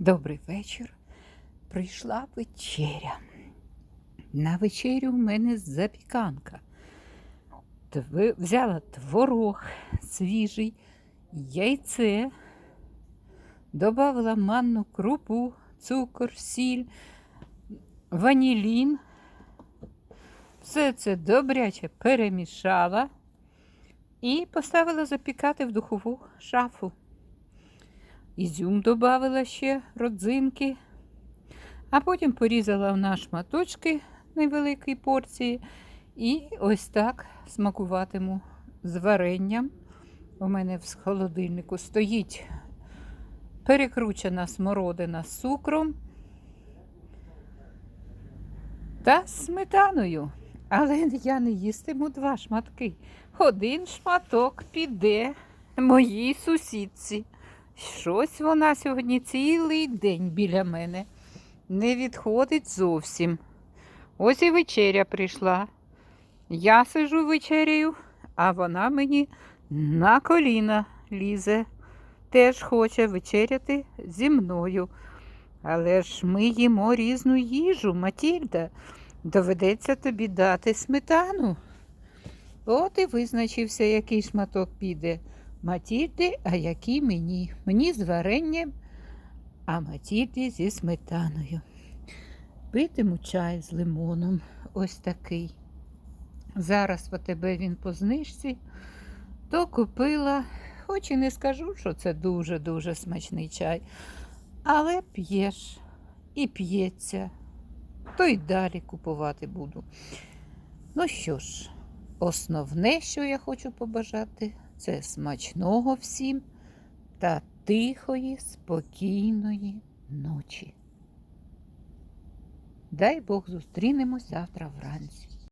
Добрий вечір. Прийшла вечеря. На вечерю в мене запіканка. Взяла творог свіжий, яйце, додала манну крупу, цукор, сіль, ванілін. Все це добряче перемішала і поставила запікати в духову шафу. Ізюм додавала ще родзинки, а потім порізала на шматочки невеликої порції. І ось так смакуватиму з варенням. У мене в холодильнику стоїть перекручена смородина з цукром та сметаною. Але я не їстиму два шматки. Один шматок піде моїй сусідці. Щось вона сьогодні цілий день біля мене не відходить зовсім. Ось і вечеря прийшла. Я сижу вечеряю, а вона мені на коліна лізе. Теж хоче вечеряти зі мною. Але ж ми їмо різну їжу, Матільда. Доведеться тобі дати сметану. От і визначився, який шматок піде. Матільди, а який мені. Мені з варенням, а Матільді зі сметаною. Питиму чай з лимоном. Ось такий. Зараз в АТБ він по знижці, то купила, хоч і не скажу, що це дуже-дуже смачний чай, але п'єш і п'ється, то й далі купувати буду. Ну що ж, основне, що я хочу побажати, це смачного всім та тихої, спокійної ночі. Дай Бог зустрінемось завтра вранці.